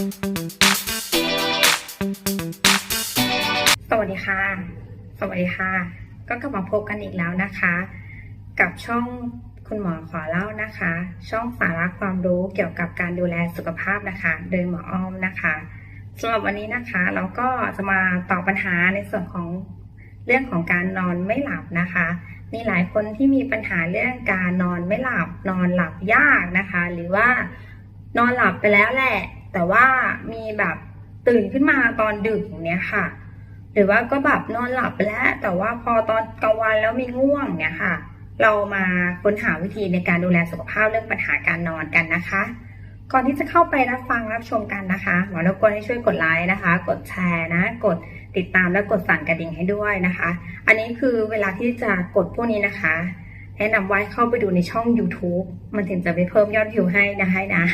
สวัสดีค่ะ สวัสดีค่ะ ก็กลับมาพบกันอีกแล้วนะคะ กับช่องคุณหมอขอเล่านะคะ ช่องสาระความรู้เกี่ยวกับการดูแลสุขภาพนะคะ โดยหมออ้อมนะคะสำหรับวันนี้นะคะเราก็จะมาตอบปัญหาในส่วนของเรื่องของการนอนไม่หลับนะคะ มีหลายคนที่มีปัญหาเรื่องการนอนไม่หลับ นอนหลับยากนะคะ หรือว่านอนหลับไปแล้วแหละ แต่ว่ามีแบบตื่นขึ้นมาตอนดึกอย่างเนี้ยค่ะ หรือว่าก็แบบนอนหลับไปแล้ว แต่ว่าพอตอนกลางวันแล้วมีง่วงเนี่ยค่ะ เรามาค้นหาวิธีในการดูแลสุขภาพเรื่องปัญหาการนอนกันนะคะ ก่อนที่จะเข้าไปรับฟังรับชมกันนะคะหมอรบกวนให้ช่วยกดไลค์นะคะ กดแชร์นะ กดติดตามและกดสั่นกระดิ่งให้ด้วยนะคะ อันนี้คือเวลาที่จะกดพวกนี้นะคะ แนะนำไว้เข้าไปดูในช่อง YouTube มันถึงจะไปเพิ่มยอดวิวให้นะคะนะ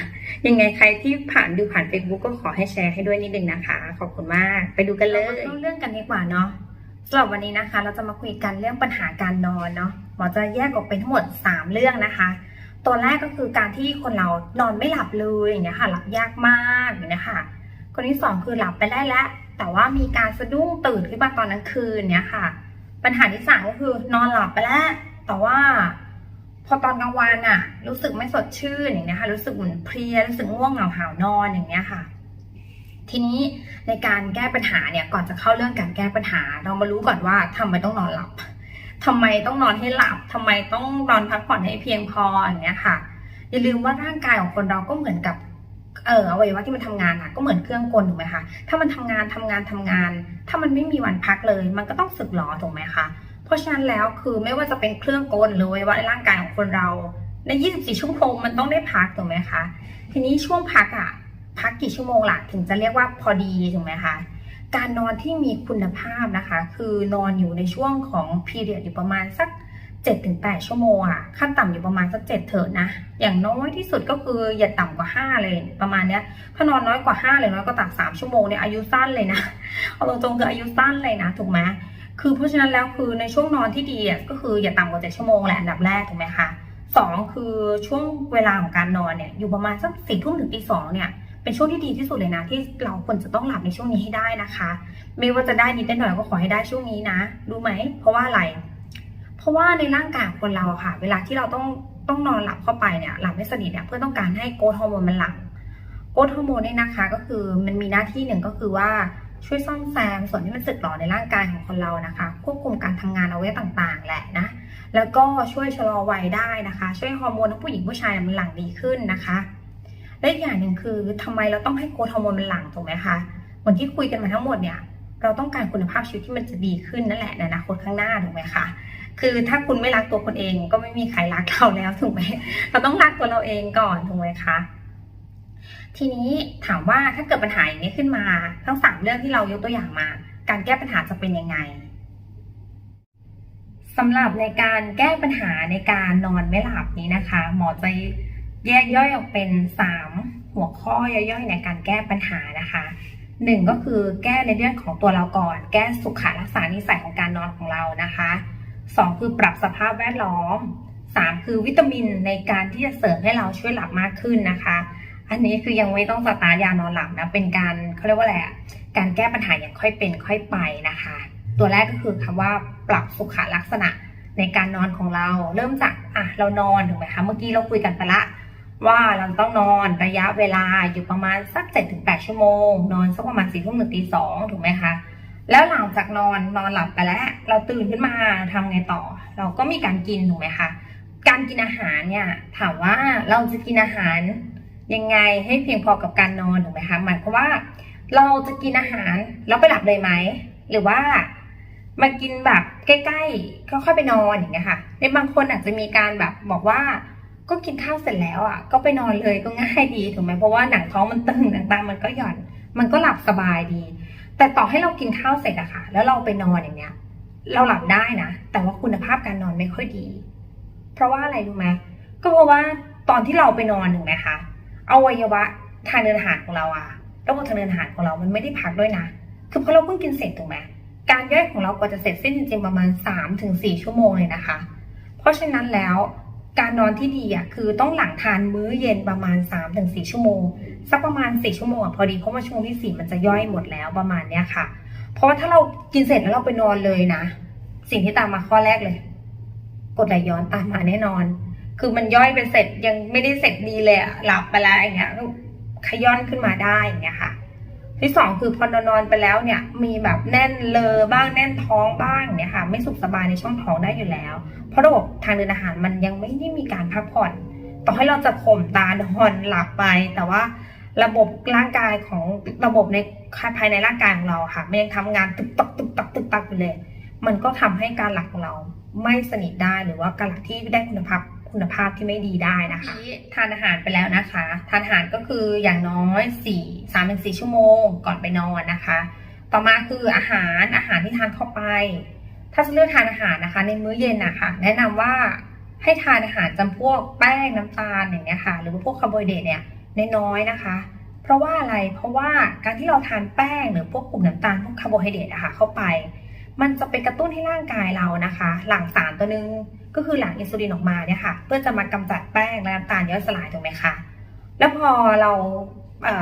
ยังไงใครที่ผ่านดูผ่าน Facebook ก็ขอให้แชร์ให้ด้วยนิดนึงนะคะ ขอบคุณมาก ไปดูกันเลยเรื่องกันดีกว่าเนาะสำหรับวันนี้นะคะ เราจะมาคุยกันเรื่องปัญหาการนอนเนาะหมอจะแยกออกเป็นทั้งหมด 3 เรื่องนะคะ ตัวแรกก็คือการที่คนเรานอนไม่หลับเลยอย่างเงี้ยค่ะ หลับยากมากอย่างเงี้ยค่ะ คนที่สองคือหลับไปได้แล้วแต่ว่ามีการสะดุ้งตื่นขึ้นมาตอนกลางคืนเนี้ยค่ะ ปัญหาที่สามก็คือนอนหลับไปแล้ว แต่ว่าพอตอนกลางวันอะรู้สึกไม่สดชื่นอย่างเงี้ยค่ะรู้สึกเหมือนเพลียรู้สึกง่วงเหงาหานอนอย่างเงี้ยค่ะ ทีนี้ในการแก้ปัญหาเนี่ยก่อนจะเข้าเรื่องการแก้ปัญหา เรามารู้ก่อนว่าทำไมต้องนอนหลับทำไมต้องนอนให้หลับทำไมต้องนอนพักผ่อนให้เพียงพออย่างเงี้ยค่ะ อย่าลืมว่าร่างกายของคนเราก็เหมือนกับเอออวัยวะที่มันทำงานอะก็เหมือนเครื่องกลถูกไหมคะถ้ามันทำงานทำงานทำงาน ถ้ามันไม่มีวันพักเลย มันก็ต้องสึกหรอถูกไหมคะ เพราะฉะนั้นแล้วคือไม่ว่าจะเป็นเครื่องกลหรือว่าร่างกายของคนเรา ใน 24 ชั่วโมงมันต้องได้พักถูกไหมคะ ทีนี้ช่วงพักอะพักกี่ชั่วโมงล่ะถึงจะเรียกว่าพอดีถูกไหมคะ การนอนที่มีคุณภาพนะคะ คือนอนอยู่ในช่วงของพีเรียดอยู่ประมาณสัก 7-8 ชั่วโมงอะขั้นต่ำอยู่ประมาณสัก 7 เถอะนะ อย่างน้อยที่สุดก็คืออย่าต่ำกว่า 5 เลยประมาณเนี้ยถ้านอนน้อยกว่า 5 เลยน้อยกว่าต่ำ3ชั่วโมงเนี่ยอายุสั้นเลยนะเอาตรงๆคืออายุสั้นเลยนะถูกไหม คือเพราะฉะนั้นแล้วคือในช่วงนอนที่ดีอะก็คืออย่าต่ำกว่าเจ็ดชั่วโมงแหละอันดับแรกถูกไหมคะสองคือช่วงเวลาของการนอนเนี่ยอยู่ประมาณสักสี่ทุ่มถึงตีสองเนี่ยเป็นช่วงที่ดีที่สุดเลยนะ ที่เราควรจะต้องหลับในช่วงนี้ให้ได้นะคะ ไม่ว่าจะได้นิดได้หน่อยก็ขอให้ได้ช่วงนี้นะรู้ไหม เพราะว่าอะไร เพราะว่าในร่างกายคนเราค่ะ เวลาที่เราต้องต้องนอนหลับเข้าไปเนี่ยหลับไม่สนิทเนี่ยเพื่อต้องการให้โกรทฮอร์โมนมันหลั่งโกรทฮอร์โมนเนี่ยนะคะ ก็คือมันมีหน้าที่หนึ่งก็คือว่า ช่วยซ่อมแซมส่วนที่มันสึกหรอในร่างกายของคนเรานะคะ ควบคุมการทำงานเอาไว้ต่างๆ แหละนะ แล้วก็ช่วยชะลอวัยได้นะคะ ช่วยฮอร์โมนทั้งผู้หญิงผู้ชายมันหลั่งดีขึ้นนะคะและอีกอย่างหนึ่งคือทำไมเราต้องให้โกรทฮอร์โมนมันหลั่งถูกไหมคะเหมือนที่คุยกันมาทั้งหมดเนี่ยเราต้องการคุณภาพชีวิตที่มันจะดีขึ้นนั่นแหละในอนาคตข้างหน้าถูกไหมคะคือถ้าคุณไม่รักตัวคุณเองก็ไม่มีใครรักเราแล้วถูกไหมเราต้องรักตัวเราเองก่อนถูกไหมคะ ทีนี้ถามว่าถ้าเกิดปัญหาอย่างนี้ขึ้นมา ทั้งสามเรื่องที่เรายกตัวอย่างมา การแก้ปัญหาจะเป็นยังไงสำหรับในการแก้ปัญหาในการนอนไม่หลับนี้นะคะ หมอจะแยกย่อยออกเป็นสามหัวข้อย่อยๆในการแก้ปัญหานะคะหนึ่งก็คือแก้ในเรื่องของตัวเราก่อน แก้สุขลักษณะนิสัยของการนอนของเรานะคะสองคือปรับสภาพแวดล้อมสามคือวิตามินในการที่จะเสริมให้เราช่วยหลับมากขึ้นนะคะ อันนี้คือยังไม่ต้องสตาร์ยานอนหลับนะ เป็นการเขาเรียกว่าอะไรอะการแก้ปัญหาอย่างค่อยเป็นค่อยไปนะคะ ตัวแรกก็คือคำว่าปรับสุขลักษณะในการนอนของเรา เริ่มจากอะเรานอนถูกไหมคะ เมื่อกี้เราคุยกันไปละว่าเราต้องนอนระยะเวลาอยู่ประมาณสัก7จถึงแปดชั่วโมง นอนสักประมาณสี่ทุ่มถึงตีสองถูกไหมคะ แล้วหลังจากนอนนอนหลับไปแล้ว เราตื่นขึ้นมาทำไงต่อ เราก็มีการกินถูกไหมคะ การกินอาหารเนี่ยถามว่าเราจะกินอาหาร ยังไงให้เพียงพอกับการนอนถูกไหมคะหมายความว่าเราจะกินอาหารแล้วไปหลับเลยไหม หรือว่ามากินแบบใกล้ๆก็ค่อยไปนอนอย่างเงี้ยค่ะในบางคนอาจจะมีการแบบบอกว่าก็กินข้าวเสร็จแล้วอะ ก็ไปนอนเลยก็ง่ายดีถูกไหมเพราะว่าหนังท้องมันตึงต่างๆมันก็หย่อน มันก็หลับสบายดี แต่ต่อให้เรากินข้าวเสร็จอะค่ะ แล้วเราไปนอนอย่างเงี้ย เราหลับได้นะแต่ว่าคุณภาพการนอนไม่ค่อยดี เพราะว่าอะไรรู้ไหมก็เพราะว่าตอนที่เราไปนอนถูกไหมคะ อวัยวะทางเดินอาหารของเราอะระบบทางเดินอาหารของเรามันไม่ได้พักด้วยนะ คือพอเราเพิ่งกินเสร็จถูกไหมการย่อยของเราก็จะเสร็จสิ้นจริงๆประมาณ 3-4ถึงชั่วโมงเลยนะคะ เพราะฉะนั้นแล้วการนอนที่ดีอะคือต้องหลังทานมื้อเย็นประมาณ 3-4 ชั่วโมงสักประมาณสี่ชั่วโมงอะพอดีเพราะว่าชั่วโมงที่สี่มันจะย่อยหมดแล้วประมาณเนี้ยค่ะ เพราะว่าถ้าเรากินเสร็จแล้วเราไปนอนเลยนะ สิ่งที่ตามมาข้อแรกเลย กดไหลย้อนตามมาแน่นอน คือมันย่อยไปเสร็จยังไม่ได้เสร็จดีเลยหลับไปแล้วอย่างเงี้ยขย้อนขึ้นมาได้อย่างเงี้ยค่ะ ที่สองคือพอนอนไปแล้วเนี่ย มีแบบแน่นเลอบ้างแน่นท้องบ้างเนี่ยค่ะ ไม่สุขสบายในช่องท้องได้อยู่แล้ว เพราะระบบทางเดินอาหารมันยังไม่ได้มีการพักผ่อน ต่อให้เราจะข่มตานอนหลับไป แต่ว่าระบบร่างกายของระบบในภายในร่างกายของเราค่ะมันยังทำงานตึกตักตึกตักตึกตักอยู่เลย มันก็ทำให้การหลับของเราไม่สนิทได้หรือว่าการหลับที่ได้คุณภาพ คุณภาพที่ไม่ดีได้นะคะทานอาหารไปแล้วนะคะ ทานอาหารก็คืออย่างน้อยสี่สามถึงสี่ชั่วโมงก่อนไปนอนนะคะ ต่อมาคืออาหารอาหารที่ทานเข้าไป ถ้าจะเลือกทานอาหารนะคะ ในมื้อเย็นนะคะแนะนำว่าให้ทานอาหารจำพวกแป้งน้ำตาลอย่างเงี้ยค่ะ หรือว่าพวกคาร์โบไฮเดรตเนี่ยน้อยๆนะคะ เพราะว่าอะไรเพราะว่าการที่เราทานแป้งหรือพวกกลุ่มน้ำตาลพวกคาร์โบไฮเดรตอะค่ะเข้าไป มันจะไปกระตุ้นให้ร่างกายเรานะคะ หลั่งสารตัวนึงก็คือหลั่งอินซูลินออกมาเนี่ยค่ะ เพื่อจะมากำจัดแป้งและน้ำตาลย่อยสลายถูกไหมคะแล้วพอเรา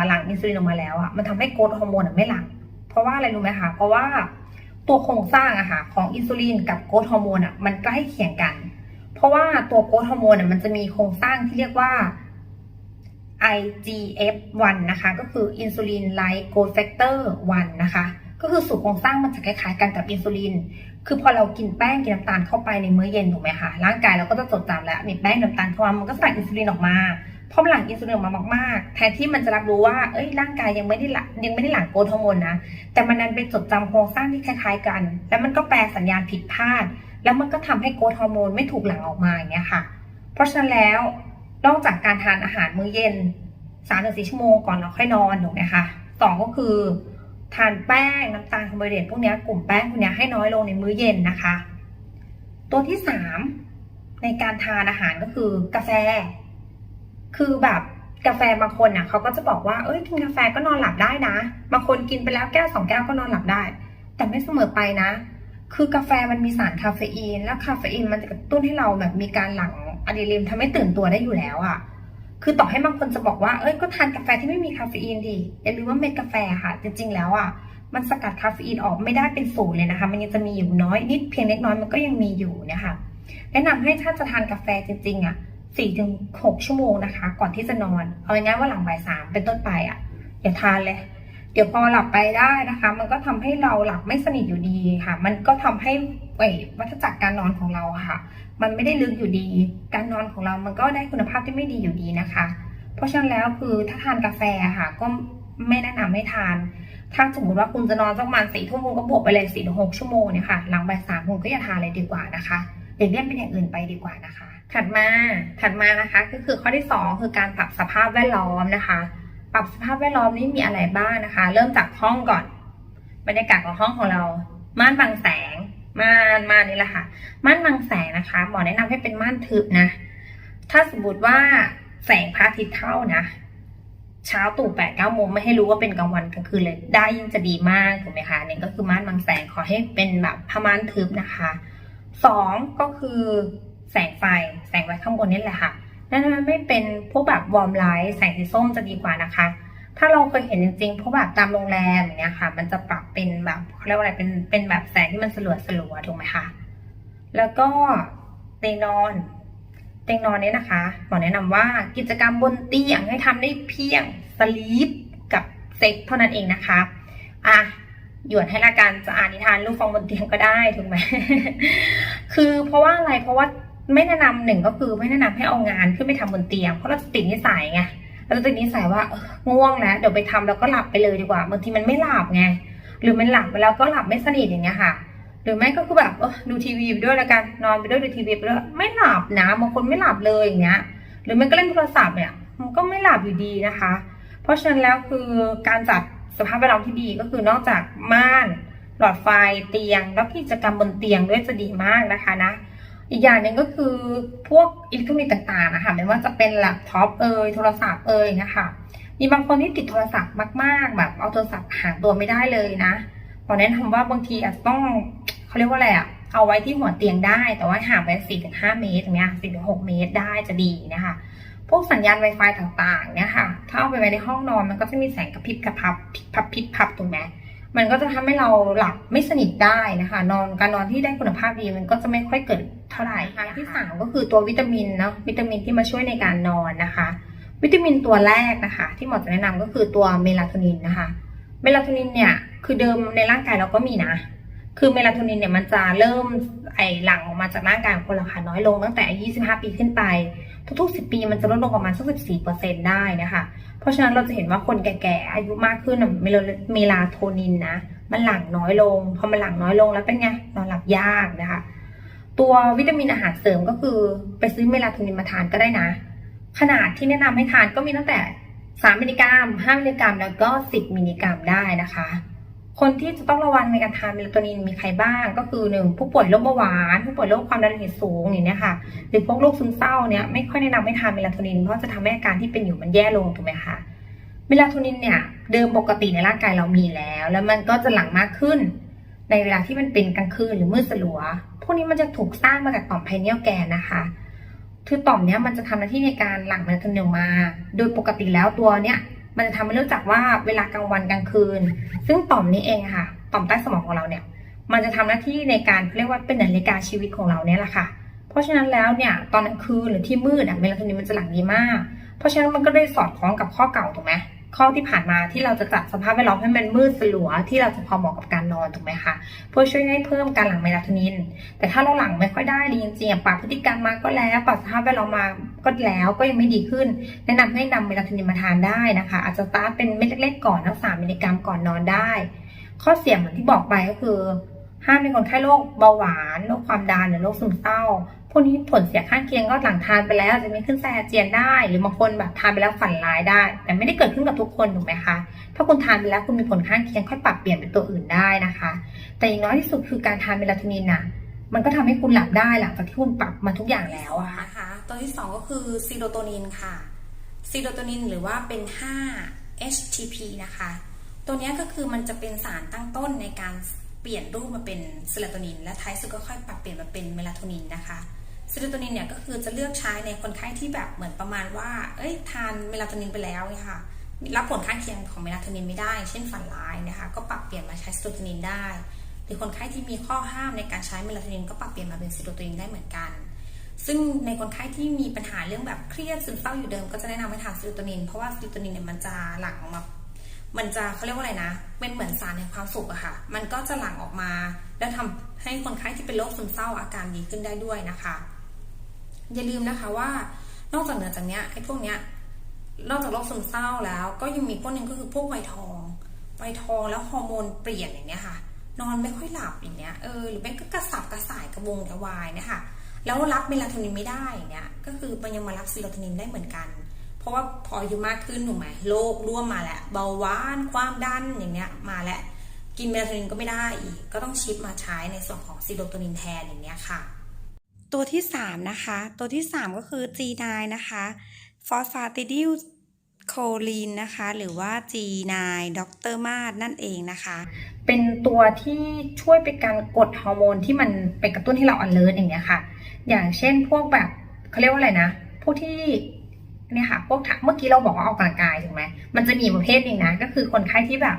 หลั่งอินซูลินออกมาแล้วอะมันทำให้โกรทฮอร์โมนอะไม่หลั่งเพราะว่าอะไรรู้ไหมคะเพราะว่าตัวโครงสร้างอะค่ะของอินซูลินกับโกรทฮอร์โมนอะมันใกล้เคียงกัน เพราะว่าตัวโกรทฮอร์โมนอะมันจะมีโครงสร้างที่เรียกว่า IGF-1 นะคะ ก็คือ Insulin Like Growth Factor 1นะคะ ก็คือสูตรโครงสร้างมันจะคล้ายๆกันกับอินซูลิน คือพอเรากินแป้งกินน้ำตาลเข้าไปในมื้อเย็นถูกไหมคะร่างกายเราก็จะจดจำแล้วมีแป้งน้ำตาลเข้ามามันก็สั่งอินซูลินออกมาพอหลั่งอินซูลินออกมามากๆ แทนที่มันจะรับรู้ว่า เอ้ย ร่างกายยังไม่ได้หลังยังไม่ได้หลั่งโกรทฮอร์โมนนะ แต่มันนั้นไปจดจำโครงสร้างที่คล้ายๆกัน แล้วมันก็แปลสัญญาณผิดพลาด แล้วมันก็ทำให้โกรทฮอร์โมนไม่ถูกหลั่งออกมาอย่างเงี้ยค่ะ เพราะฉะนั้นแล้ว นอกจากการทานอาหารมื้อเย็นสามถึงสี่ชั่วโมงก่อนเราค่อยนอนถูกไหมคะสองก็คือ ทานแป้งน้ำตาลคาร์โบไฮเดรตพวกนี้กลุ่มแป้งพวกนี้ให้น้อยลงในมื้อเย็นนะคะ ตัวที่สามในการทานอาหารก็คือกาแฟ คือแบบกาแฟบางคนน่ะเขาก็จะบอกว่าเอ้ยกินกาแฟก็นอนหลับได้นะบางคนกินไปแล้วแก้วสองแก้วก็นอนหลับได้ แต่ไม่เสมอไปนะ คือกาแฟมันมีสารคาเฟอีน แล้วคาเฟอีนมันจะกระตุ้นให้เราแบบมีการหลั่งอะดรีนาลินทำให้ตื่นตัวได้อยู่แล้วอะ่ะ คือต่อให้บางคนจะบอกว่า เอ้ย ก็ทานกาแฟที่ไม่มีคาเฟอีนดี อย่าลืมว่าเม็ดกาแฟค่ะ จริงๆ แล้วอะ มันสกัดคาเฟอีนออกไม่ได้เป็นศูนย์เลยนะคะ มันยังจะมีอยู่น้อยนิดเพียงเล็กน้อยมันก็ยังมีอยู่เนะคะ แนะนำให้ถ้าจะทานกาแฟจริงๆ อะสี่ถึงหกชั่วโมงนะคะ ก่อนที่จะนอน เอาง่ายๆว่าหลังบ่ายสามเป็นต้นไปอะ อย่าทานเลย เดี๋ยวพอหลับไปได้นะคะ มันก็ทำให้เราหลับไม่สนิทอยู่ดีค่ะ มันก็ทำให้เอ่ยวัฏจักรการนอนของเราค่ะ มันไม่ได้ลึกอยู่ดี การนอนของเรามันก็ได้คุณภาพที่ไม่ดีอยู่ดีนะคะ เพราะฉะนั้นแล้วคือถ้าทานกาแฟค่ะ ก็ไม่แนะนำให้ทาน ถ้าสมมติว่าคุณจะนอนสักประมาณสี่ทุ่มคุณก็บวกไปเลยสี่ถึงหกชั่วโมงเนี่ยค่ะ หลังบ่ายสามคุณก็อย่าทานเลยดีกว่านะคะเดี๋ยวเลี่ยนเป็นอย่างอื่นไปดีกว่านะคะ ถัดมา ถัดมานะคะ ก็คือข้อที่สองคือการปรับสภาพแวดล้อมนะคะ ปรับสภาพแวดล้อมนี้มีอะไรบ้างนะคะ เริ่มจากห้องก่อน บรรยากาศของห้องของเรา ม่านบังแสง ม่านม่านนี่แหละค่ะ ม่านบังแสงนะคะหมอแนะนำให้เป็นม่านทึบนะ ถ้าสมมติว่าแสงพระอาทิตย์เข้านะ เช้าตู่แปดเก้าโมงไม่ให้รู้ว่าเป็นกลางวันกลางคืนเลยได้ยิ่งจะดีมากถูกไหมคะนี่ก็คือม่านบังแสงขอให้เป็นแบบผ้าม่านทึบนะคะสองก็คือแสงไฟแสงไฟข้างบนนี่แหละค่ะ นั่นไม่เป็นพวกแบบวอร์มไลท์แสงสีส้มจะดีกว่านะคะ ถ้าเราเคยเห็นจริงๆพวกแบบตามโรงแรมอย่างเงี้ยค่ะ มันจะปรับเป็นแบบเรียกว่าอะไรเป็นเป็นแบบแสงที่มันสลัวสลัวๆถูกไหมคะแล้วก็เตียงนอนเตียงนอนเนี้นะคะหมอแนะนำว่ากิจกรรมบนเตียงให้ทำได้เพียงสลีปกับเซ็กเท่านั้นเองนะคะอะหยวนให้ละกันจะอ่านนิทานลูกฟองบนเตียงก็ได้ถูกไหมคือเพราะว่าอะไรเพราะว่า ไม่แนะนำหนึ่งก็คือไม่แนะนำให้เอางานขึ้นไปทำบนเตียงเพราะเราจะติดนิสัยไงเราจะติดนิสัยว่าง่วงแล้วเดี๋ยวไปทำแล้วก็หลับไปเลยดีกว่าบางทีมันไม่หลับไงหรือมันหลับไปแล้วก็หลับไม่สนิทอย่างเงี้ยค่ะ หรือไม่ก็คือแบบดูทีวีไปด้วยแล้วกันนอนไปด้วยดูทีวีไปด้วยไม่หลับนะบางคนไม่หลับเลยอย่างเงี้ย หรือมันก็เล่นโทรศัพท์เนี่ยมันก็ไม่หลับอยู่ดีนะคะ เพราะฉะนั้นแล้วคือการจัดสภาพแวดล้อมที่ดีก็คือนอกจากม่านหลอดไฟเตียง แล้วกิจกรรมบนเตียงด้วยจะดีมากนะคะนะ อีกอย่างหนึ่งก็คือพวกอิเล็กทรอนิกส์ต่างๆนะคะไม่ว่าจะเป็นแล็ปท็อปเอ่ยโทรศัพท์เอ่ยนะคะมีบางคนที่ติดโทรศัพท์มากๆ แบบเอาโทรศัพท์หาตัวไม่ได้เลยนะหมอแนะนำว่าบางทีอาจจะต้องเขาเรียกว่าอะไรอะเอาไว้ที่หัวเตียงได้ แต่ว่าห่างไปสี่ถึงห้าเมตรอย่างเงี้ยสี่ถึงหกเมตรได้จะดีนะคะ พวกสัญญาณ Wi-Fi ต่างๆเนี่ยค่ะ ถ้าเอาไปไว้ในห้องนอนมันก็จะมีแสงกระพริบกระพับพิบพับพิบพับถูกไหมมันก็จะทำให้เราหลับไม่สนิทได้นะคะ นอนการนอนที่ได้คุณภาพดีมันก็จะไม่ค่อยเกิด เท่าไหร่ค่ะที่สามก็คือตัววิตามินเนาะวิตามินที่มาช่วยในการนอนนะคะ วิตามินตัวแรกนะคะ ที่หมอจะแนะนำก็คือตัวเมลาโทนินนะคะ เมลาโทนินเนี่ยคือเดิมในร่างกายเราก็มีนะ คือเมลาโทนินเนี่ยมันจะเริ่มไอหลั่งออกมาจากร่างกายของคนเราค่ะน้อยลงตั้งแต่25 ปีขึ้นไป ทุกๆ 10 ปีมันจะลดลงประมาณสัก 14%ได้นะคะ เพราะฉะนั้นเราจะเห็นว่าคนแก่ๆอายุมากขึ้นน่ะเมลาเมลาโทนินนะมันหลั่งน้อยลงพอมันหลั่งน้อยลงแล้วเป็นไงนอนหลับยากนะคะ ตัววิตามินอาหารเสริมก็คือไปซื้อเมลาโทนินมาทานก็ได้นะ ขนาดที่แนะนำให้ทานก็มีตั้งแต่ 3 มิลลิกรัม 5 มิลลิกรัม แล้วก็ 10 มิลลิกรัมได้นะคะ คนที่จะต้องระวังในการทานเมลาโทนินมีใครบ้าง ก็คือหนึ่งผู้ป่วยโรคเบาหวาน ผู้ป่วยโรคความดันโลหิตสูงอย่างเนี้ยค่ะ หรือพวกโรคซึมเศร้าเนี่ยไม่ค่อยแนะนำให้ทานเมลาโทนินเพราะจะทำให้อาการที่เป็นอยู่มันแย่ลงถูกไหมคะเมลาโทนินเนี่ยเดิมปกติในร่างกายเรามีแล้ว แล้วมันก็จะหลั่งมากขึ้น ในเวลาที่มันเป็นกลางคืนหรือมืดสลัว พวกนี้มันจะถูกสร้างมาจากต่อมไพเนียลแกนนะคะคือต่อมเนี้ยมันจะทำหน้าที่ในการหลั่งเมลาโทนินออกมา โดยปกติแล้วตัวเนี้ยมันจะทำให้รู้จักว่าเวลากลางวันกลางคืน ซึ่งต่อมนี้เองค่ะ ต่อมใต้สมองของเราเนี่ย มันจะทำหน้าที่ในการเรียกว่าเป็นนาฬิกาชีวิตของเราเนี่ยแหละค่ะ เพราะฉะนั้นแล้วเนี่ยตอนกลางคืนหรือที่มืดอะเมลาโทนินมันจะหลั่งดีมาก เพราะฉะนั้นมันก็ได้สอดคล้องกับข้อเก่าถูกไหม ข้อที่ผ่านมาที่เราจะจัดสภาพแวดล้อมให้มันมืดสลัวที่เราจะพอเหมาะกับการนอนถูกไหมคะเพื่อช่วยให้เพิ่มการหลั่งเมลาโทนิน แต่ถ้าเราหลั่งไม่ค่อยได้ดีจริงๆปรับพฤติกรรมมาก็แล้วปรับสภาพแวดล้อมมาก็แล้วก็ยังไม่ดีขึ้น แนะนำให้นำเมลาโทนินมาทานได้นะคะ อาจจะตาร์ทเป็นเม็ดเล็กๆก่อนทั้งสามมิลลิกรัมก่อนนอนได้ ข้อเสียเหมือนที่บอกไปก็คือห้ามในคนไข้โรคเบาหวานโรคความดันหรือโรคซึมเศร้า พวกนี้ผลเสียข้างเคียงก็หลังทานไปแล้วจะมีขึ้นไส้อาเจียนได้ หรือบางคนแบบทานไปแล้วฝันร้ายได้ แต่ไม่ได้เกิดขึ้นกับทุกคนถูกไหมคะถ้าคุณทานไปแล้วคุณมีผลข้างเคียงค่อยปรับเปลี่ยนเป็นตัวอื่นได้นะคะ แต่อย่างน้อยที่สุดคือการทานเมลาโทนินน่ะมันก็ทำให้คุณหลับได้หลังจากที่คุณปรับมาทุกอย่างแล้วอะค่ะนะคะตัวที่ 2 ก็คือซีโรโทนินค่ะซีโรโทนินหรือว่าเป็น 5 HTP นะคะ ตัวนี้ก็คือมันจะเป็นสารตั้งต้นในการเปลี่ยนรูปมาเป็นเซโรโทนิน และท้ายสุดก็ค่อยปรับเปลี่ยนมาเป็นเมลาโทนินนะคะ ซโรโทนินเนี่ยก็คือจะเลือกใช้ในคนไข้ที่แบบเหมือนประมาณว่า เอ้ยทานเมลาโทนินไปแล้วเนี่ยค่ะ รับผลข้างเคียงของเมลาโทนินไม่ได้ เช่นฝันร้ายนะคะ ก็ปรับเปลี่ยนมาใช้เซโรโทนินได้ หรือคนไข้ที่มีข้อห้ามในการใช้เมลาโทนินก็ปรับเปลี่ยนมาเป็นเซโรโทนินได้เหมือนกัน ซึ่งในคนไข้ที่มีปัญหาเรื่องแบบเครียดซึมเศร้าอยู่เดิมก็จะแนะนำให้ทานซีโรโทนิน เพราะว่าซีโรโทนินเนี่ยมันจะหลั่งออกมามันจะเขาเรียกว่าอะไรนะ เป็นเหมือนสารแห่งความสุขอะค่ะ มันก็จะหลั่งออกมา แล้วทำให้คนไข้ที่เป็นโรคซึมเศร้าอาการดีขึ้นได้ด้วยนะคะ อย่าลืมนะคะว่านอกจากเหนือจากเนี้ยไอ้พวกเนี้ยนอกจากโรคซึมเศร้าแล้ว ก็ยังมีพวกหนึงก็คือพวกไวทองไวทองแล้วฮอร์โมนเปลี่ยนอย่างเนี้ยค่ะ นอนไม่ค่อยหลับอย่างเนี้ยเออหรือไม่ก็กระสับกระส่ายกระวงกระวายเนี่ยค่ะแล้วรับเมลาโทนินไม่ได้อย่างเนี้ยก็คือมันยังมารับซีโรโทนินได้เหมือนกัน เพราะว่าพออายุมากขึ้นถูกไหมโรคร่วมมาแล้วเบาหวานความดันอย่างเนี้ยมาแล้วกินเมลาโทนินก็ไม่ได้อีกก็ต้องชิปมาใช้ในส่วนของซีโรโทนินแทนอย่างเนี้ยค่ะ ตัวที่ 3 นะคะ ตัวที่ 3 ก็คือ G9 นะคะฟอสฟาติดิลโคลีนนะคะ หรือว่า G9 ดรมาดนั่นเองนะคะ เป็นตัวที่ช่วยเป็นการกดฮอร์โมนที่มันไปกระตุ้นให้เรา alert อย่างเงี้ยค่ะ อย่างเช่นพวกแบบเขาเรียกว่าอะไรนะ พวกที่เนี่ยค่ะ พวกเมื่อกี้เราบอกว่าออกกำลังกายถูกไหมมันจะมีประเภทหนึ่งนะ ก็คือคนไข้ที่แบบ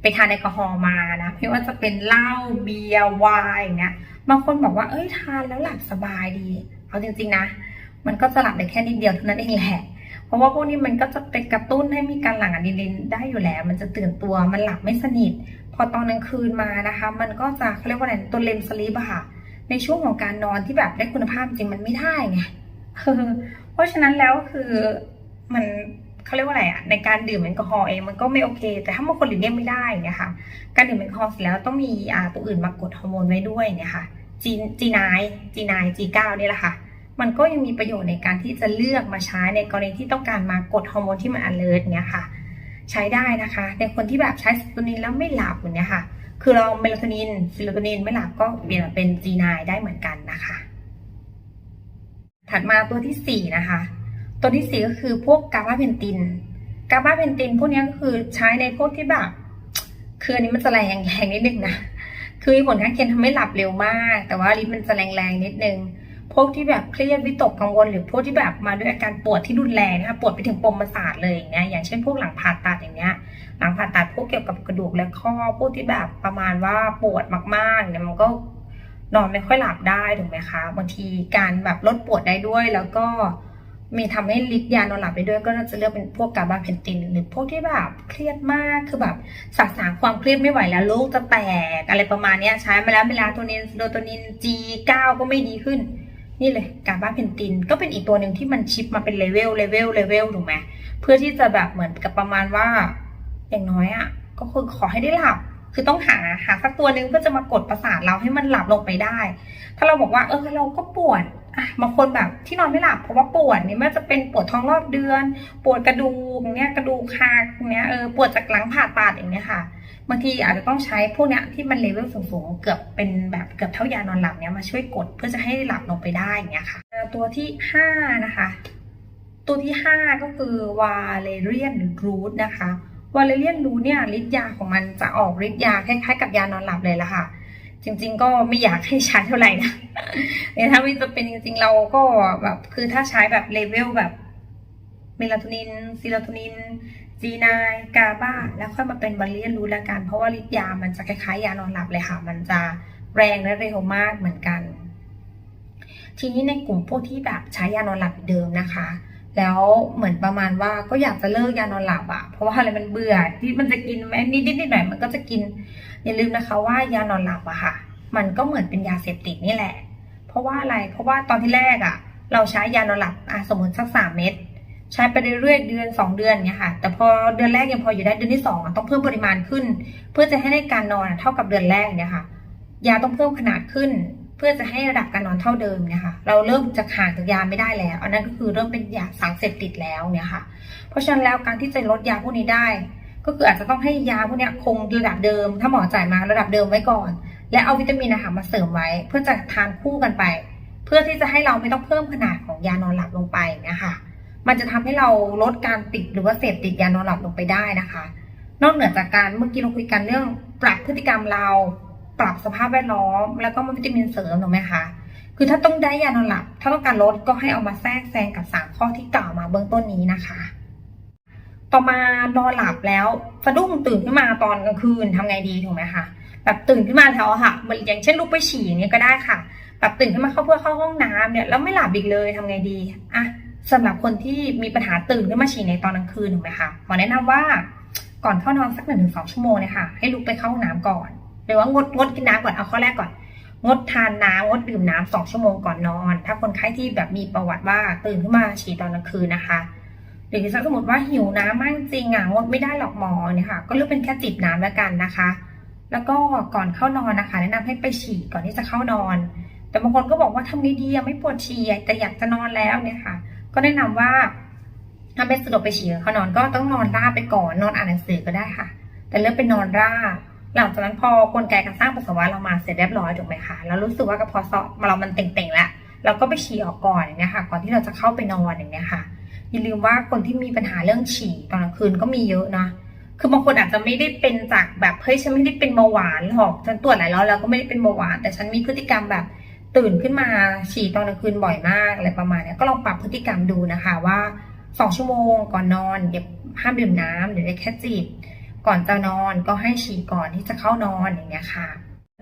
ไปทานแอลกอฮอล์มานะ ไม่ว่าจะเป็นเหล้าเบียร์ไวน์อย่างเงี้ย บางคนบอกว่า เอ้ยทานแล้วหลับสบายดี เอาจริง ๆ นะ มันก็จะหลับได้แค่นิดเดียวเท่านั้นเองแหละ เพราะว่าพวกนี้มันก็จะเป็นกระตุ้นให้มีการหลั่งอะดรีนาลินได้อยู่แล้ว มันจะตื่นตัว มันหลับไม่สนิท พอตอนกลางคืนมานะคะ มันก็จะเขาเรียกว่าอะไรตัวเลมสลีปอะค่ะ ในช่วงของการนอนที่แบบได้คุณภาพจริงมันไม่ได้ไง เพราะฉะนั้นแล้วคือมัน เขาเรียกว่าอะไรอะในการดื่มแอลกอฮอล์เองมันก็ไม่โอเค แต่ถ้าบางคนหลีกเลี่ยงไม่ได้เนี่ยค่ะการดื่มแอลกอฮอล์เสร็จแล้วต้องมีอ่าตัวอื่นมากดฮอร์โมนไว้ด้วยเนี่ยค่ะ G G9 G9 G9 นี่แหละค่ะ มันก็ยังมีประโยชน์ในการที่จะเลือกมาใช้ในกรณีที่ต้องการมากดฮอร์โมนที่มัน alert เนี่ยค่ะ ใช้ได้นะคะ ในคนที่แบบใช้ซีโรโทนินแล้วไม่หลับอย่างเนี้ยค่ะ คือเราเมลาโทนินซีโรโทนินไม่หลับก็เปลี่ยนเป็น G9 ได้เหมือนกันนะคะ ถัดมาตัวที่สี่นะคะ ตัวที่สี่ก็คือพวกกาบาเพนติน กาบาเพนติน พวกนี้ก็คือใช้ในพวกที่แบบคืออันนี้มันจะแรงแรงนิดนึงนะ คือมีผลข้างเคียงทำให้หลับเร็วมาก แต่ว่าลิปมันจะแรงๆนิดนึง พวกที่แบบเครียดวิตกกังวล หรือพวกที่แบบมาด้วยอาการปวดที่รุนแรงนะคะปวดไปถึงปมประสาทเลยอย่างเงี้ย อย่างเช่นพวกหลังผ่าตัดอย่างเงี้ย หลังผ่าตัดพวกเกี่ยวกับกระดูกและข้อ พวกที่แบบประมาณว่าปวดมากๆเนี่ยมันก็นอนไม่ค่อยหลับได้ถูกไหมคะ บางทีการแบบลดปวดได้ด้วยแล้วก็ มีทำให้ฤทธิ์ยานอนหลับได้ด้วยก็จะเลือกเป็นพวกกาบาเพนติน หรือพวกที่แบบเครียดมากคือแบบสะสางความเครียดไม่ไหวแล้วโลกจะแตกอะไรประมาณนี้ใช้มาแล้วเวลาตัวนินโดโตนิน G9 ก็ไม่ดีขึ้น นี่เลยกาบาเพนติน ก็เป็นอีกตัวหนึ่งที่มันชิปมาเป็นเลเวลเลเวลเลเวลถูกไหมเพื่อที่จะแบบเหมือนกับประมาณว่า อย่างน้อยอะ ก็คือขอให้ได้หลับคือต้องหาหาสักตัวหนึ่งเพื่อจะมากดประสาทเราให้มันหลับลงไปได้ ถ้าเราบอกว่าเออเราก็ปวด บางคนแบบที่นอนไม่หลับเพราะว่าปวดนี่ม่ว่าจะเป็นปวดท้องรอบเดือน ปวดกระดูกเนี้ยกระดูกคางอย่างเนี้ยเออปวดจากหลังผ่าตัดอย่างเนี้ยค่ะบางทีอาจจะต้องใช้พวกเนี้ยที่มันเลเวลสูงๆเกือบเป็นแบบเกือบเท่ายานอนหลับเนี้ยมาช่วยกดเพื่อจะให้หลับลงไปได้อย่างเงี้ยค่ะตัวที่ห้านะคะตัวที่ห้าก็คือวาเลเรียนรูทนะคะวาเลเรียนรูทเนี่ยฤทธิ์ยาของมันจะออกฤทธิ์ยาคล้ายๆกับยานอนหลับเลยละค่ะ จริง ๆ ก็ไม่อยากให้ใช้เท่าไหร่นะเนี่ถ้าไม่จะเป็นจริง ๆ เราก็แบบคือถ้าใช้แบบเลเวลแบบเมลาโทนินซีโรโทนินจีนายกาบาแล้วค่อยมาเป็นวาเลียนรูทละกัน เพราะว่าฤทธิ์ยามันจะคล้ายๆยานอนหลับเลยค่ะ มันจะแรงและเร็วมากเหมือนกัน ทีนี้ในกลุ่มพวกที่แบบใช้ยานอนหลับเดิมนะคะ แล้วเหมือนประมาณว่าก็อยากจะเลิกยานอนหลับอะเพราะว่าอะไรมันเบื่อที่มันจะกินแม้นิดนิดหน่อยมันก็จะกิน อย่าลืมนะคะว่ายานอนหลับอะค่ะ มันก็เหมือนเป็นยาเสพติดนี่แหละ เพราะว่าอะไรเพราะว่าตอนที่แรกอะเราใช้ยานอนหลับอะสมมติสักสามเม็ดใช้ไปเรื่อยๆเดือนสองเดือนเนี่ยค่ะ แต่พอเดือนแรกยังพออยู่ได้เดือนที่สองอะต้องเพิ่มปริมาณขึ้น เพื่อจะให้ได้การนอนเท่ากับเดือนแรกเนี่ยค่ะยาต้องเพิ่มขนาดขึ้น เพื่อจะให้ระดับการนอนเท่าเดิมเนี่ยค่ะ เราเริ่มจะห่างจากยาไม่ได้แล้ว อันนั้นก็คือเริ่มเป็นยาสารเสพติดแล้วเนี่ยค่ะ เพราะฉะนั้นแล้วการที่จะลดยาพวกนี้ได้ ก็คืออาจจะต้องให้ยาพวกนี้คงระดับเดิม ถ้าหมอจ่ายมาระดับเดิมไว้ก่อน และเอาวิตามินนะคะมาเสริมไว้ เพื่อจะทานคู่กันไป เพื่อที่จะให้เราไม่ต้องเพิ่มขนาดของยานอนหลับลงไปเนี่ยค่ะมันจะทำให้เราลดการติดหรือว่าเสพติดยานอนหลับลงไปได้นะคะ นอกเหนือจากการเมื่อกี้เราคุยกันเรื่องปรับพฤติกรรมเรา ปรับสภาพแวดล้อม แล้วก็วิตามินเสริมถูกไหมคะคือถ้าต้องได้ยานอนหลับ ถ้าต้องการลดก็ให้เอามาแทรกแซงกับสามข้อที่กล่าวมาเบื้องต้นนี้นะคะ ต่อมานอนหลับแล้วสะดุ้งตื่นขึ้นมาตอนกลางคืนทำไงดีถูกไหมคะแบบตื่นขึ้นมาแล้วอะค่ะเหมือนอย่างเช่นลุกไปฉี่เงี้ยก็ได้ค่ะ แบบตื่นขึ้นมาเข้าเพื่อเข้าห้องน้ำเนี่ยแล้วไม่หลับอีกเลยทำไงดีอะสำหรับคนที่มีปัญหาตื่นขึ้นมาฉี่ในตอนกลางคืนถูกไหมคะหมอแนะนำว่าก่อนเข้านอนสักหนึ่งถึงสองชั่วโมงเนี่ยค่ะให้ลุกไปเข้าห้องน้ำก่อน หรือว่างดงดกินน้ำก่อนเอาข้อแรกก่อน งดทานน้ำงดดื่มน้ำสองชั่วโมงก่อนนอน ถ้าคนไข้ที่แบบมีประวัติว่าตื่นขึ้นมาฉี่ตอนกลางคืนนะคะหรือถ้าสมมติว่าหิวน้ำมากจริงอะงดไม่ได้หรอกหมอเนี่ยค่ะ ก็เลือกเป็นแค่จิบน้ำแล้วกันนะคะ แล้วก็ก่อนเข้านอนนะคะ แนะนำให้ไปฉี่ก่อนที่จะเข้านอน แต่บางคนก็บอกว่าทำไงดีอะไม่ปวดฉี่แต่อยากจะนอนแล้วเนี่ยค่ะ ก็แนะนำว่าถ้าไม่สะดวกไปฉี่เข้านอนก็ต้องนอนราบไปก่อนนอนอ่านหนังสือก็ได้ค่ะ แต่เลือกเป็นนอนราบ หลังจากนั้นพอกลไกการสร้างปัสสาวะเรามาเสร็จเรียบร้อยถูกไหมคะแล้วรู้สึกว่ากระเพาะเสาะเรามันเต่งๆแล้วเราก็ไปฉี่ออกก่อนอย่างเงี้ยค่ะ ก่อนที่เราจะเข้าไปนอนอย่างเงี้ยค่ะ อย่าลืมว่าคนที่มีปัญหาเรื่องฉี่ตอนกลางคืนก็มีเยอะนะคือบางคนอาจจะไม่ได้เป็นจากแบบเฮ้ยฉันไม่ได้เป็นเบาหวานหรอกฉันตรวจหลายรอบแล้วก็ไม่ได้เป็นเบาหวาน แต่ฉันมีพฤติกรรมแบบตื่นขึ้นมาฉี่ตอนกลางคืนบ่อยมากอะไรประมาณนี้ก็ลองปรับพฤติกรรมดูนะคะว่าสองชั่วโมงก่อนนอนอย่าห้ามดื่มน้ำหรือได้แค่จิบ ก่อนจะนอนก็ให้ฉี่ก่อนที่จะเข้านอนอย่างเงี้ยค่ะ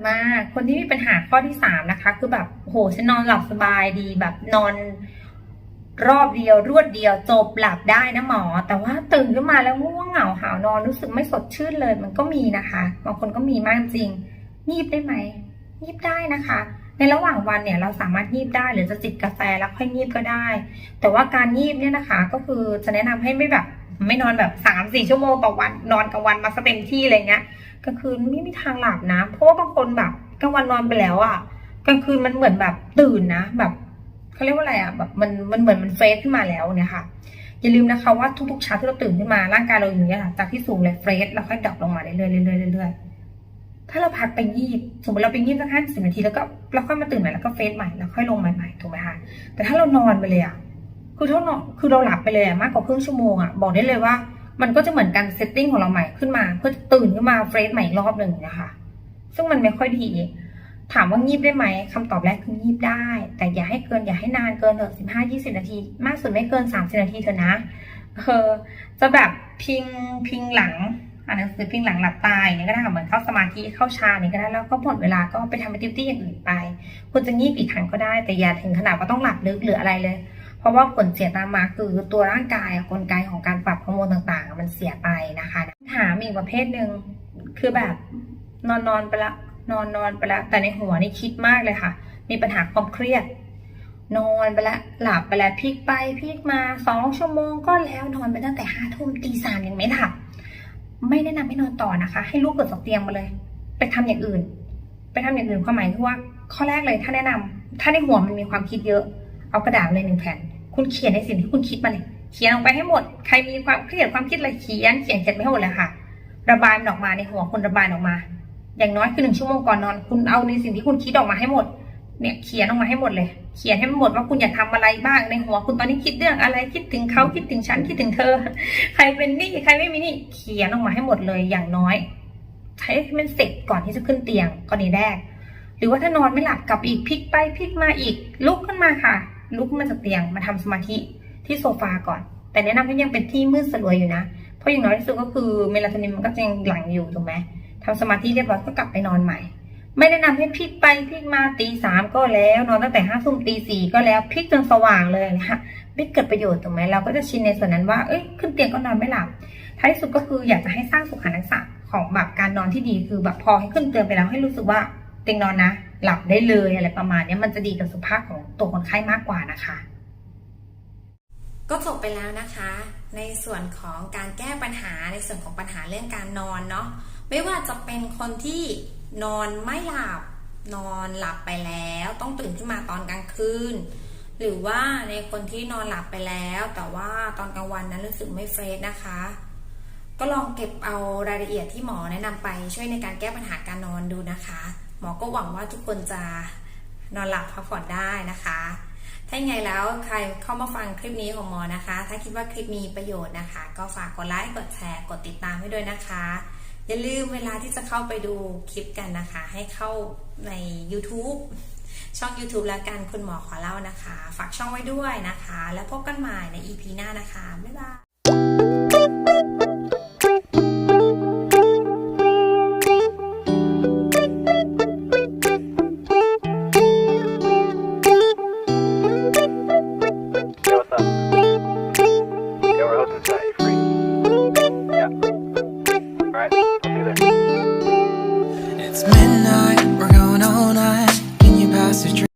มาคนที่มีปัญหาข้อที่สามนะคะ คือแบบโหฉันนอนหลับสบายดีแบบนอนรอบเดียวรวดเดียวจบหลับได้นะหมอ แต่ว่าตื่นขึ้นมาแล้วง่วงเหงาหาวนอนรู้สึกไม่สดชื่นเลย มันก็มีนะคะบางคนก็มีมากจริงงีบได้ไหมงีบได้นะคะ ในระหว่างวันเนี่ยเราสามารถงีบได้หรือจะจิบกาแฟแล้วค่อยงีบก็ได้ แต่ว่าการงีบเนี่ยนะคะ ก็คือจะแนะนำให้ไม่แบบ ไม่นอนแบบสามสี่ชั่วโมงต่อวัน นอนกลางวันมาสเต็มที่อะไรเงี้ยกลางคืนไม่มีทางหลับนะเพราะว่าบางคนแบบกลางวันนอนไปแล้วอะกลางคืนมันเหมือนแบบตื่นนะ แบบเขาเรียกว่าอะไรอะแบบมันมันเหมือนมันเฟรชขึ้นมาแล้วเนี่ยค่ะอย่าลืมนะคะว่าทุกๆเช้าที่เราตื่นขึ้นมาร่างกายเราอย่างเงี้ยค่ะจากที่สูงเลยเฟรชแล้วค่อยดรอปลงมาเรื่อยๆเรื่อยๆเรื่อยๆถ้าเราพักไปยีบสมมติเราไปยีบสักห้าสิบนาทีแล้วก็เราค่อยมาตื่นใหม่แล้วก็เฟรชใหม่แล้วค่อยลงใหม่ๆถูกไหมคะแต่ถ้าเรานอนไปเลยอะ คือถ้านอนคือเราหลับไปเลยมากกว่าครึ่งชั่วโมงอะบอกได้เลยว่า มันก็จะเหมือนการเซตติ้งของเราใหม่ขึ้นมา เพื่อตื่นขึ้นมาเฟรชใหม่อีกรอบหนึ่งนะคะซึ่งมันไม่ค่อยดี ถามว่างีบได้ไหมคำตอบแรกคืองีบได้ แต่อย่าให้เกินอย่าให้นานเกินเถอะสิบห้ายี่สิบนาที มากสุดไม่เกินสามสิบนาทีเถอะนะเออจะแบบพิงพิงหลังอ่านหนังสือพิงหลังหลับตาย่างนี้ยก็ได้ค่ะเหมือนเข้าสมาธิเข้าฌานอย่างนี้ก็ได้แล้วก็หมดเวลาก็ไปทำแอคทิวิตี้อย่างอื่นไปคุณจะงีบกี่ครั้งก็ได้แต่อย่าถึงขนาดว่าต้องหลับลึกหรืออะไรเลย ราะว่าผลเสียตามมาคือตัวร่างกายอะกลไกของการปรับฮอร์โมนต่างๆ มันเสียไปนะคะถามอีกประเภทหนึ่งคือแบบนอนนอนไปละนอนนอนไปละแต่ในหัวนี่คิดมากเลยค่ะ มีปัญหาความเครียด นอนไปละหลับไปล้วพลิกไปพลิกมาสองชั่วโมงก็แล้วนอนไปตั้งแต่ห้าทุ่มตีสามยังไม่หลับไม่แนะนำให้นอนต่อนะคะ ให้ลุกเกิดจากเตียงมาเลย ไปทำอย่างอื่น ไปทำอย่างอื่นความหมายคือว่าข้อแรกเลยถ้าแนะนำถ้าในหัวมันมีความคิดเยอะ เอากระดาษมาเลยหนึ่งแผ่น คุณเขียนในสิ่งที่คุณคิดมาเลย เขียนออกไปให้หมด ใครมีความเครียดความคิดอะไรเขียน เขียนเขียนไปให้หมดเลยค่ะ ระบายมันออกมาในหัวคุณระบายออกมา อย่างน้อยคือหนึ่งชั่วโมงก่อนนอน คุณเอาในสิ่งที่คุณคิดออกมาให้หมด เนี่ยเขียนออกมาให้หมดเลย เขียนให้หมดว่าคุณอยากทำอะไรบ้างในหัว คุณตอนนี้คิดเรื่องอะไร คิดถึงเขาคิดถึงฉันคิดถึงเธอ ใครเป็นนี้ใครไม่มีนี้เขียนออกมาให้หมดเลย อย่างน้อยใช้มันเสร็จก่อนที่จะขึ้นเตียงกรณีแรก หรือว่าถ้านอนไม่หลับกลับอีกพลิกไปพลิกมาอีกลุกขึ้นมาค่ะ ลุกมาจากเตียงมาทำสมาธิที่โซฟาก่อน แต่แนะนำให้ยังเป็นที่มืดสลัวอยู่นะ เพราะอย่างน้อยที่สุดก็คือเมลาโทนินมันก็ยังหลั่งอยู่ถูกไหมทำสมาธิเรียบร้อยก็กลับไปนอนใหม่ ไม่แนะนำให้พลิกไปพลิกมาตีสามก็แล้วนอนตั้งแต่ห้าทุ่มตีสี่ก็แล้วพลิกจนสว่างเลยนะคะไม่เกิดประโยชน์ถูกไหมเราก็จะชินในส่วนนั้นว่าเอ้ยขึ้นเตียงก็นอนไม่หลับท้ายที่สุดก็คืออยากจะให้สร้างสุขลักษณะของแบบการนอนที่ดีคือแบบพอให้ขึ้นเตียงไปแล้วให้รู้สึกว่าเตียงนอนนะ หลับได้เลยอะไรประมาณนี้มันจะดีกับสุขภาพของตัวคนไข้มากกว่านะคะ ก็จบไปแล้วนะคะ ในส่วนของการแก้ปัญหาในส่วนของปัญหาเรื่องการนอนเนาะไม่ว่าจะเป็นคนที่นอนไม่หลับนอนหลับไปแล้ว ต้องตื่นขึ้นมาตอนกลางคืนหรือว่าในคนที่นอนหลับไปแล้ว แต่ว่าตอนกลางวันนั้นรู้สึกไม่เฟรชนะคะ ก็ลองเก็บเอารายละเอียดที่หมอแนะนำไปช่วยในการแก้ปัญหาการนอนดูนะคะ หมอก็หวังว่าทุกคนจะนอนหลับพักผ่อนได้นะคะ ถ้ายังไงแล้วใครเข้ามาฟังคลิปนี้ของหมอนะคะ ถ้าคิดว่าคลิปมีประโยชน์นะคะ ก็ฝากกดไลค์กดแชร์กดติดตามให้ด้วยนะคะ อย่าลืมเวลาที่จะเข้าไปดูคลิปกันนะคะ ให้เข้าใน YouTube ช่อง YouTube แล้วกันคุณหมอขอเล่านะคะ ฝากช่องไว้ด้วยนะคะ แล้วพบกันใหม่ใน EP หน้านะคะ บ๊ายบาย